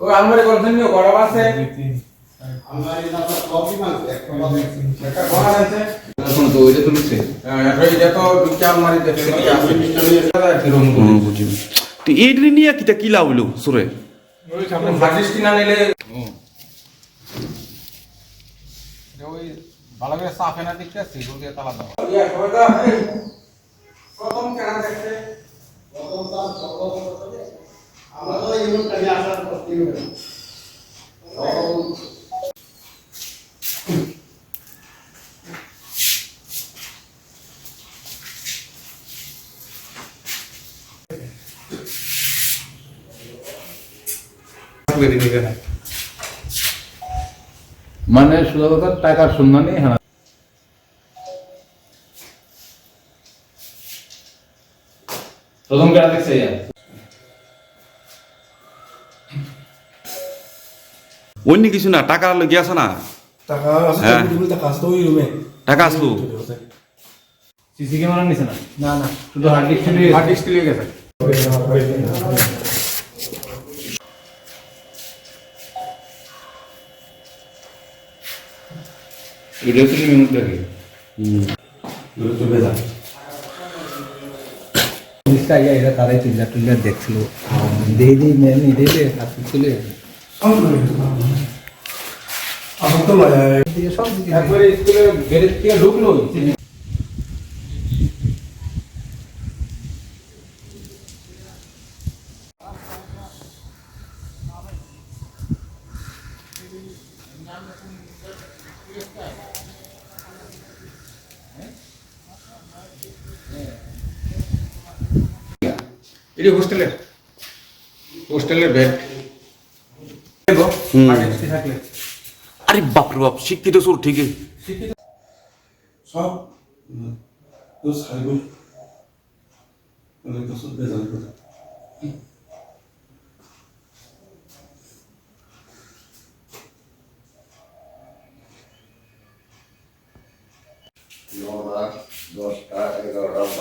ও আলমারি কন্টিনিউ করা আছে একটা আছে। এখন তো ওইটা তুলছে। হ্যাঁ, এখন এটা তো দুটো আছে তো এইটা নিয়ে কিটা কি হইল? সুরে হার্ডিস কিনা নিলে ওই ভালো করে সাফে না দেখতে আসছি ওই দিয়ে তালা দাও প্রথম কেনা দেখতে মানে শুধু কথা টাকার সন্ধানে হ্যাঁ। প্রথম দেখছে অন্য কিছু না টাকা লগে আছে না? টাকা আছে হ্যাঁ। টাকা আছে তো ওই রুমে টাকা আসলো সিসি ক্যামেরা নিছে না? না না। শুধু হার্ড ডিস্ক হার্ড ডিস্ক গেছে। এটা হচ্ছে মিনিট লাগে চলে যা পুলিশটা আইয়া এরা তারাই টিল্লার টিল্লার দেখছিল দিয়ে দিয়ে মেন দিলে আপনি চলে গেছে আমার তো সব একবারে স্কুলে গেটের থেকে ঢুকলো এটি হোস্টেলের হোস্টেলের বেড আরে বাপরে বাপ শিক্ষিত সুর ঠিকই। সব তো সাইবল তো সব বেজাল করে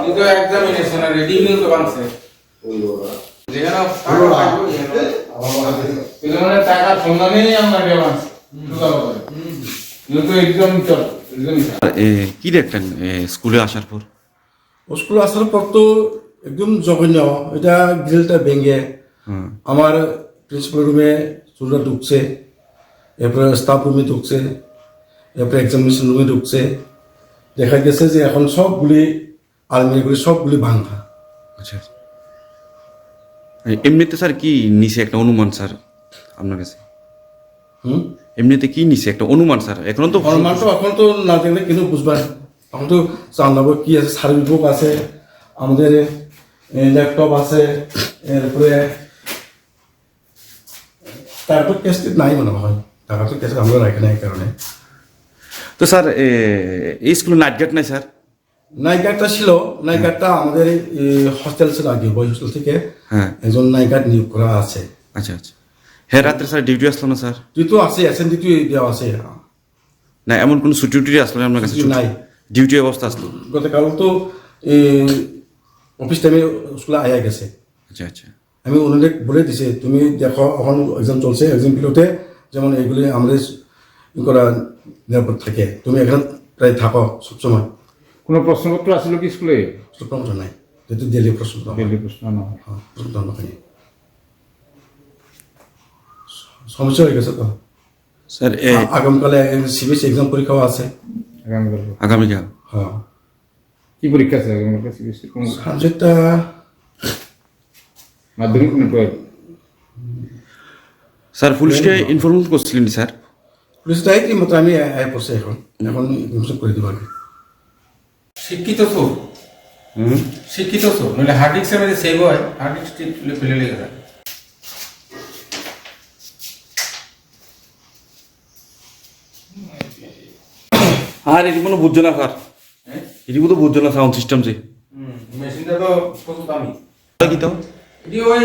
এই তো এক্সামিনেশন আর রিডিং তো বানছে টাকা সন্ধানেই আমরা চল কি দেখলেন স্কুলে আসার পর? স্কুল আসার পর তো একদম জঘন্য। এটা গ্রিলটা ভেঙে আমার প্রিন্সিপাল রুমে চুলটা ঢুকছে এরপরে স্টাফ রুমে ঢুকছে এরপরে এক্সামিনেশন রুমে ঢুকছে। দেখা গেছে যে এখন সবগুলি আলমারিগুলি সবগুলি ভাঙা। আচ্ছা। এমনিতে স্যার কি নিছে একটা অনুমান স্যার আপনার কাছে? হুম? এমনিতে কি নিছে একটা অনুমান স্যার? এখন তো অনুমান তো এখন তো না দেখলে কিন্তু বুঝবার। এখন তো জানাব কি আছে সার্ভিস বুক আছে আমাদের ল্যাপটপ আছে এরপরে তারপর কেস নাই মনে হয়। টাকা তো কেস আমরা রাখি না এই কারণে। তো স্যার এই স্কুলে নাইট গার্ড নাই স্যার? গার্ডটা ছিল গার্ডটা আমাদের হস্টেল ছিল আগে বয়েজ হোস্টেল থেকে। হ্যাঁ। একজন গার্ড নিয়োগ করা আছে। আচ্ছা আচ্ছা। হ্যাঁ রাত্রে স্যার ডিউটি আসলো না স্যার? তুই তো আছে এস এন ডি দেওয়া আছে। না এমন কোনো ছুটি টুটি আসলো না আপনার কাছে? নাই। ডিউটি অবস্থা আসলো? গতকাল তো অফিস টাইমে স্কুলে আয়া গেছে। আচ্ছা আচ্ছা। আমি ওনাদের বলে দিছি তুমি দেখো এখন এক্সাম চলছে এক্সাম পিরিয়ডে যেমন এগুলি আমাদের করা নিরাপদ থাকে। তুমি এখানে প্রায় থাকো সবসময়। কোনো প্রশ্নপত্র আসলো কি স্কুলে? সমস্যা নাই। যেহেতু দিল্লি প্রশ্ন দিল্লি প্রশ্ন না। হ্যাঁ, প্রশ্ন হয়নি সমস্যা হয়ে গেছে তো? স্যার এ আগামীকালে সিবিএসসি এক্সাম পরীক্ষাও আছে। আগামীকাল আগামীকাল? হ্যাঁ। কি পরীক্ষা আছে আগামীকাল সিবিএসসি কোন সাবজেক্টটা মাধ্যমিক না টুয়েলভ স্যার পুলিশকে ইনফর্ম করছিলেন স্যার? পুলিশটাই কি মতো আমি আয় পড়ছে এখন। এখন ইনফরমেশন করে দিব আগে। শিক্ষিত তো হুম? শিক্ষিত তো নইলে হার্ড ডিস্কের মধ্যে সেভ হয় হার্ড ডিস্ক ফেলে লেগে যায়। আর এটি কোনো বুঝছ না স্যার? এটি কোনো বুঝছ না সাউন্ড সিস্টেম যে মেশিনটা তো কত দামি। কি তো? এটি ওই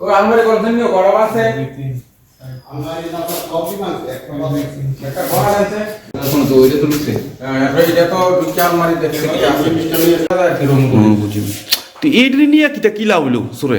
ও করা আছে একটা ঘর আছে? এখন তো ওইটা তো লুকছে। হ্যাঁ, এটা তো ঢুকে আলমারি দেখছে কি আছে রুম হুম, তো এইটি নিয়ে কিতা কিলা হইল সরে?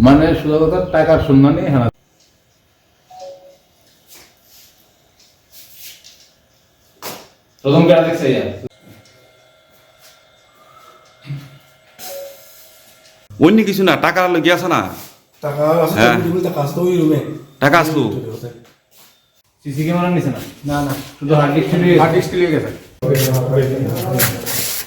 মানে শুধু কথা টাকার সন্ধানে হ্যাঁ। প্রথম দেখছে অন্য কিছু না টাকা লগে আছে না? টাকা আছে হ্যাঁ। টাকা ওই রুমে সিসি ক্যামেরা নিছে না? না না। শুধু হার্ড ডিস্ক হার্ড ডিস্ক লিয়ে গেছে।